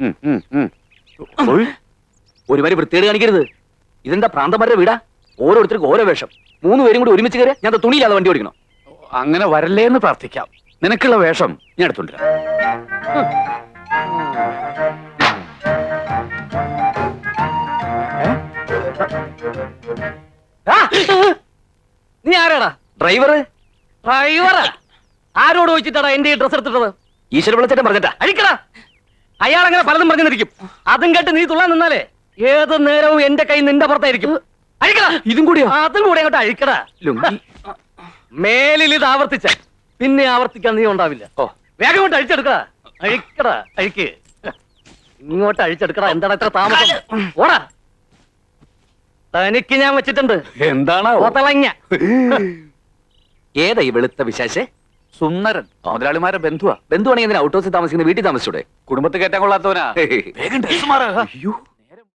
ഉം, ഉം, ഉം. ഒരു വരി വൃത്തികേട് കാണിക്കരുത്. ഇതെന്താ പ്രാന്തന്മാരുടെ വീടാ? ഓരോരുത്തർക്കും ഓരോ വേഷം. മൂന്ന് പേരും കൂടി ഒരുമിച്ച് കയറി ഞാൻ തുണിയില്ലാതെ വണ്ടി ഓടിക്കണം? അങ്ങനെ വരല്ലേ എന്ന് പ്രാർത്ഥിക്കാം. നിനക്കുള്ള വേഷം ഞാൻ എടുത്തുണ്ട്! നീ ആരാടാ? ഡ്രൈവർ ഡ്രൈവറാ. ആരോട് ചോദിച്ചിട്ടാടാ എന്റെ ഈ ഡ്രസ് എടുത്തിട്ടത്? ഈശ്വര വിളിച്ചിട്ട് പറഞ്ഞിട്ടാ. അഴിക്കടാ. അയാൾ അങ്ങനെ പലതും പറഞ്ഞിരിക്കും. അതും കേട്ട് നീ തുള്ളാൻ നിന്നാലേ ഏത് നേരവും എന്റെ കൈ നിന്റെ പുറത്തായിരിക്കും. അഴിക്കടാ. ഇതും കൂടി അതും കൂടി അങ്ങോട്ട് അഴിക്കടാ. മേലിൽ ഇത് ആവർത്തിച്ച. പിന്നെ ആവർത്തിക്കാൻ നീ ഉണ്ടാവില്ല. ഓ. വേഗം കൊണ്ട് അഴിച്ചെടുക്കടാ. അഴിക്കടാ. അഴിക്ക്. ഇങ്ങോട്ട് അഴിച്ചെടുക്കടാ. എന്താണ് ഇത്ര താമസം? ഓടാ. തനിക്ക് ഞാൻ വെച്ചിട്ടുണ്ട്. എന്താണ് ഏതാ ഈ വെളുത്ത വിശാശെ സുന്ദരൻ. മുതലാളിമാരെ ബന്ധുവാ. ബന്ധുവാണെങ്കിൽ ഔട്ട് ഹൗസിൽ താമസിക്കുന്ന വീട്ടിൽ താമസിച്ചൂടെ? കുടുംബത്തെ കയറ്റാൻ കൊള്ളാത്തവനാ. വേഗം ഡ്രസ് മാറാ. അയ്യോ.